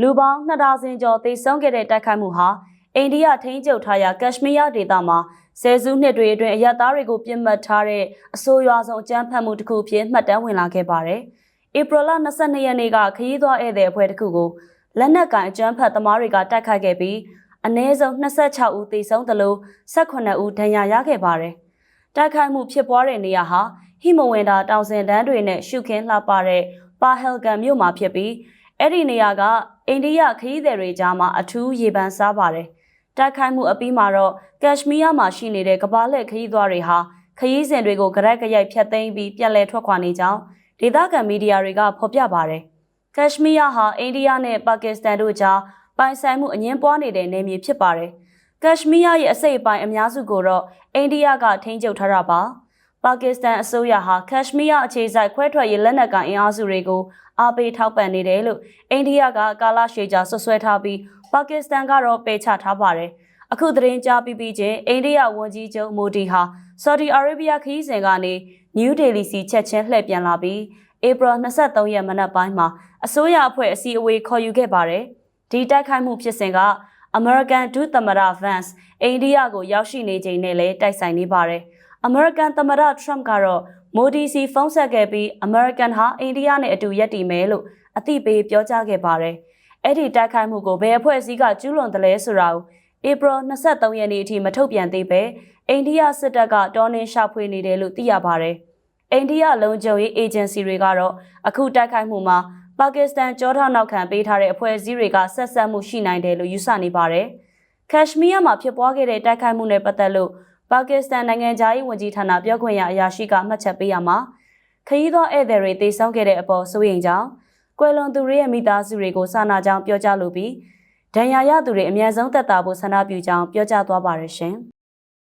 လူပေါင်း2ဒါဇင်ကျော်သေဆုံးခဲ့တဲ့တိုက်ခိုက်မှုဟာအိန္ဒိယထိန်းချုပ်ထားရာကက်ရှမီးယားဒေသမှာဆယ်စုနှစ်တွေအတွင်းအရသားတွေကိုပြစ်မှတ်ထားတဲ့အဆိုးရွားဆုံးအကြမ်းဖက်မှုတစ်ခုအဖြစ်မှတ်တမ်းဝင်လာခဲ့ပါတယ်။ဧပြီလ22ရက်နေ့ကခရီးသွားဧည့်သည်အဖွဲ့တစ်ခုကိုလက်နက်ကင်အကြမ်းဖက်သမားတွေကတိုက်ခိုက်ခဲ့ပြီးအနည်းဆုံး26ဦးသေဆုံးသလို18ဦးဒဏ်ရာရခဲ့ပါတယ်။တိုက်ခိုက်မှုဖြစ်ပွားတဲ့နေရာဟာဟိမဝန္တာတောင်စင်တန်းတွေနဲ့ရှုခင်းလှပတဲ့ပါဟယ်ဂန်မြို့မှာဖြစ်ပြီး အဲ့ဒီနေရာကအိန္ဒိယခရီးသည်တွေကြားမှာအထူးရေပန်းစားပါတယ်။တိုက်ခိုက်မှုအပြီးမှာတော့ကက်ရှမီးယားမှာရှိနေတဲ့ကမ္ဘာလှည့်ခရီးသွားတွေဟာခရီးစဉ်တွေကိုကြရက်ကြရိုက်ဖျက်သိမ်းပြီးပြန်လည်ထွက်ခွာနေကြောင်းဒေသခံမီဒီယာတွေကဖော်ပြပါတယ်။ကက်ရှမီးယားဟာအိန္ဒိယနဲ့ပါကစ္စတန်တို့ကြားပိုင်ဆိုင်မှုအငင်းပွားနေတဲ့နယ်မြေဖြစ်ပါတယ်။ကက်ရှမီးယားရဲ့အစိတ်အပိုင်းအများစုကိုတော့အိန္ဒိယကထိန်းချုပ်ထားတာပါ။ ပါကစ္စတန်အစိုးရဟာကက်ရှမီးယားအခြေစိုက်ခွဲထွက်ရေးလက်နက်ကိုင်အင်အားစုတွေကိုအားပေးထောက်ပံ့နေတယ်လို့အိန္ဒိယကကာလရှည်ကြာဆွဆွဲထားပြီးပါကစ္စတန်ကတော့ပယ်ချထားပါတယ်။အခုသတင်းကြားပြီးပြီးချင်းအိန္ဒိယဝန်ကြီးချုပ်မိုဒီဟာဆော်ဒီအာရေဗျခရီးစဉ်ကနေနယူးဒေလီစီချက်ချင်းလှည့်ပြန်လာပြီးဧပြီ23ရက်မနက်ပိုင်းမှာအစိုးရအဖွဲ့အစည်းအဝေးခေါ်ယူခဲ့ပါတယ်။ဒီတိုက်ခိုက်မှုဖြစ်စဉ်ကအမေရိကန်ဒုသမ္မတဗန့်စ်အိန္ဒိယကိုရောက်ရှိနေချိန်နဲ့လည်းတိုက်ဆိုင်နေပါတယ်။ အမေရိကန်သမ္မတထရမ့်ကတော့မိုဒီစီဖုန်းဆက်ခဲ့ပြီးအမေရိကန်ဟာအိန္ဒိယနဲ့အတူရပ်တည်မယ်လို့အသိပေးပြောကြားခဲ့ပါတယ်။အဲ့ဒီတိုက်ခိုက်မှုကိုဘယ်အဖွဲ့အစည်းကကျူးလွန်တယ်လဲဆိုတာကိုဧပြီ23ရက်နေ့အထိမထုတ်ပြန်သေးပဲအိန္ဒိယစစ်တပ်ကတောင်းနှင်းရှာဖွေနေတယ်လို့သိရပါတယ်။အိန္ဒိယလုံခြုံရေးအေဂျင်စီတွေကတော့အခုတိုက်ခိုက်မှုမှာပါကစ္စတန်ကြောထောက်နောက်ခံပေးထားတဲ့အဖွဲ့အစည်းတွေကဆက်ဆက်မှုရှိနိုင်တယ်လို့ယူဆနေပါတယ်။ကက်ရှမီးယားမှာဖြစ်ပွားခဲ့တဲ့တိုက်ခိုက်မှုနဲ့ပတ်သက်လို့ ပါကစ္စတန်နိုင်ငံသားရေးဝန်ကြီးဌာနပြောခွင့်ရအရာရှိကမှတ်ချက်ပေးရမှာခရီးသောဧည့်သည်တွေတေဆုံးခဲ့တဲ့အပေါ်စိုးရိမ်ကြောင်းကွယ်လွန်သူတွေရဲ့မိသားစုတွေကိုစာနာကြောင်းပြောကြားလိုပြီးဒဏ်ရာရသူတွေအများဆုံးသက်သာဖို့ဆန္ဒပြုကြောင်းပြောကြားသွားပါရရှင်။